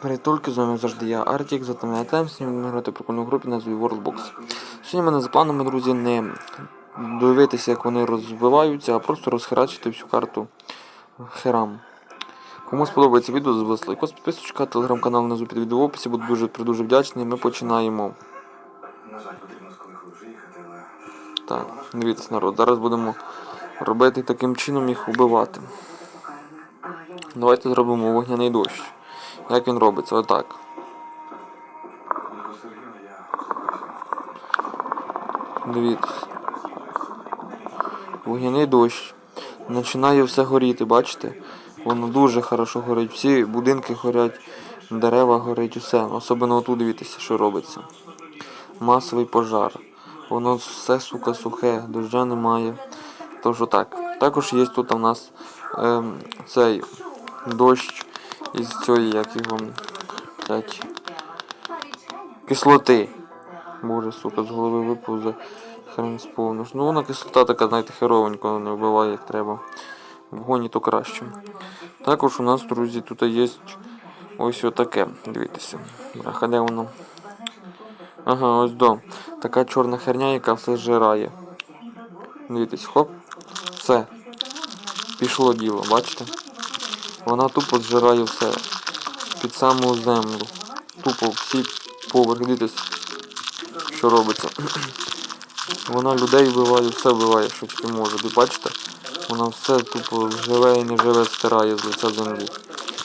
Притульки з вами завжди я Артік, затемняє Тайм, сьогодні будемо грати прикольну групі назві Worldbox. Сьогодні в мене за планами, друзі, не дивитися, як вони розвиваються, а просто розхерачити всю карту херам. Кому сподобається відео, залиште лайкос, підписочка, телеграм-канал внизу під відео в описі, буду дуже дуже вдячний. Ми починаємо. На жаль, потрібно з вже їхати, але Так, дивіться, народ, зараз будемо робити таким чином їх убивати. Давайте зробимо вогняний дощ. Як він робиться? Отак. Дивіться. Вогняний дощ. Починає все горіти, бачите? Воно дуже хорошо горить. Всі будинки горять, дерева горять, усе. Особливо отут дивіться, що робиться. Масовий пожар. Воно все, сука, сухе, дождя немає. Тож так. Також є тут у нас ем, цей дощ із цієї, як його, блядь, кислоти. Боже, сука, з голови випав за хрен сповниш. Ну вона кислота така, знаєте, херовенько не вбиває як треба. В гоні то краще. Також у нас, друзі, тут є ось отаке. Дивіться. Бляха, де воно? Ага, ось до. Така чорна херня, яка все зжирає. Дивіться, хоп. Все. Пішло діло, бачите? Вона тупо зжирає все. Під саму землю. Тупо всі поверх. Дивіться, що робиться. Вона людей вбиває, все вбиває, що тільки може. Ви бачите? Вона все тупо живе і не живе стирає з лиця землі.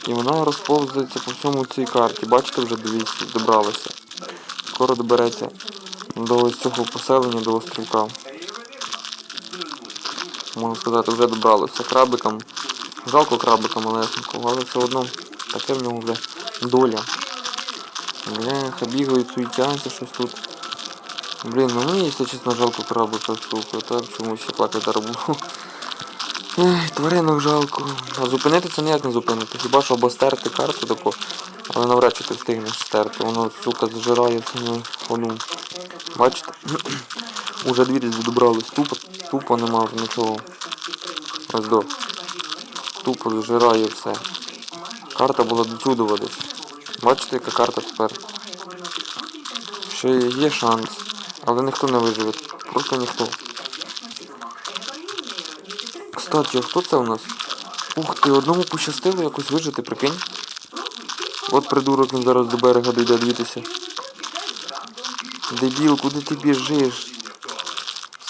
І вона розповзається по всьому цій карті. Бачите, вже дивіться, добралася. Скоро добереться до ось цього поселення, до острівка. Можна сказати, вже добралося. Крабикам. Жалко крабикам малесенького, але все одно таке в нього вже доля. Бляха, бігають, суетяться щось тут. Блін, ну мені, якщо чесно, жалко крабика, сука, так чомусь я плакати буду. Ех, тваринок жалко. А зупинити це ніяк не зупинити. Хіба що або стерти карту таку, але навряд чи ти встигнеш стерти. Воно, сука, зжирає на ходу. Бачите? Уже дві десь добрались. Тупо, тупо нема нічого. До. Тупо зжирає все. Карта була до десь. Бачите, яка карта тепер? Ще є шанс, але ніхто не виживе. Просто ніхто. Кстати, а хто це у нас? Ух ти, одному пощастило якось вижити, прикинь. От придурок він зараз до берега дійде дивитися. Дебіл, куди ти біжиш?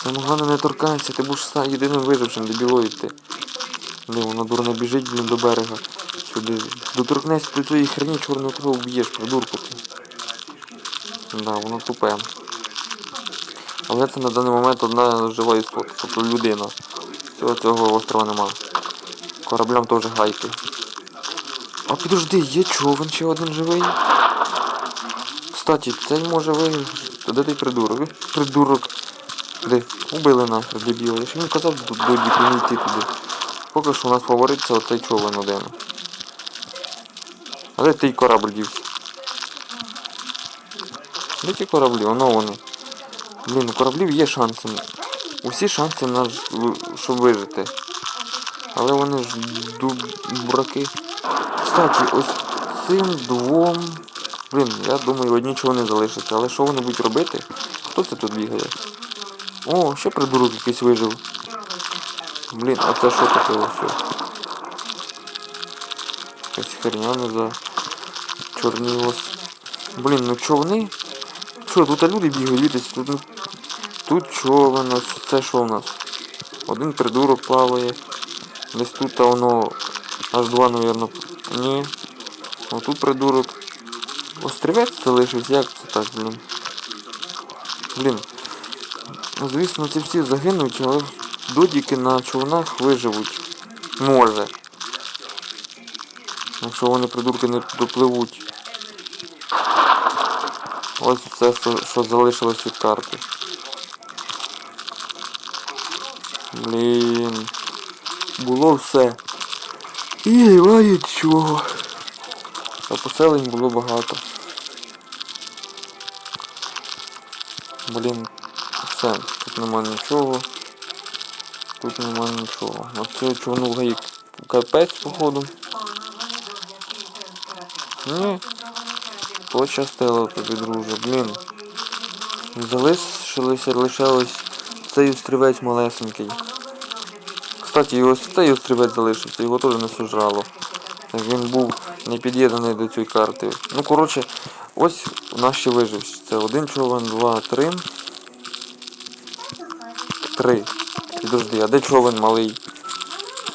Головне не торкайся, ти будеш єдиним вижившим, дебілоїд ти. Де вона дурно біжить, блін, до берега. Сюди. Доторкнешся до цієї херні, чорного тебе вб'єш, придурку ти. Да, воно тупе. Але це на даний момент одна жива істота, тобто людина. Цього цього острова нема. Кораблям теж гайки. А підожди, є човен ще один живий. Кстати, цей може виграти. Де той придурок? Придурок. Де? Убили нахер, дебіла. Я ж йому казав до додіку не йти туди. Поки що у нас фаворит це оцей човен один. А де той корабль дівся? Де ті кораблі? Воно вони. Блін, у кораблів є шанси. Усі шанси на ж- щоб вижити. Але вони ж дубраки. Кстати, ось цим двом. Блін, я думаю, одні чого не залишиться. Але що вони будуть робити? Хто це тут бігає? О, ще придурок якийсь вижив. Блін, а це що таке ось? Якась херня за чорні ос. Блін, ну човни? Що, тут люди бігають, дивіться, тут, ну, тут човен, це що у нас? Один придурок плаває. Десь тут та воно аж два, напевно. Ні. О, тут придурок. Острівець залишився, як це так, блін? Блін. Ну, звісно, ці всі загинуть, але додіки на човнах виживуть. Може. Якщо вони придурки не допливуть. Ось що, що залишилось від карти. Блін. Було все. І немає чого. А поселень було багато. Блін, все, тут нема нічого. Тут нема нічого. Оце човну гаїк капець, походу. Ні. Пощастило тобі, друже, блін. Залишилися лише ось цей острівець малесенький. Кстати, і ось цей острівець залишився, його теж не сожрало. Він був не під'єднаний до цієї карти. Ну, коротше, ось у нас ще вижив. Це один човен, два, три. Три. Підожди, а де човен малий?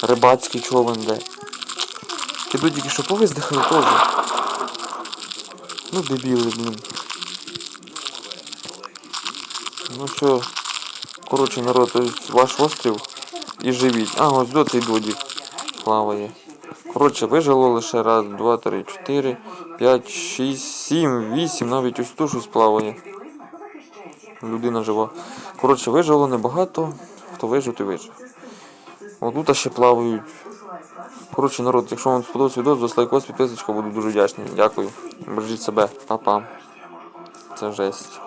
Рибацький човен де? Піду тільки що повиздихали теж. Ну, дебіли, блін. Ну все. Коротше, народ, ось ваш острів і живіть. А, ось до цей додік плаває. Коротше, вижило лише раз, два, три, чотири, п'ять, шість, сім, вісім, навіть ось тут щось плаває. Людина жива. Коротше, вижило небагато. Хто вижив, той вижив. Отут ще плавають. Коротше, народ, якщо вам сподобався відео, то лайкос, підписочка, буду дуже вдячний. Дякую. Бережіть себе. Па-па. Це жесть.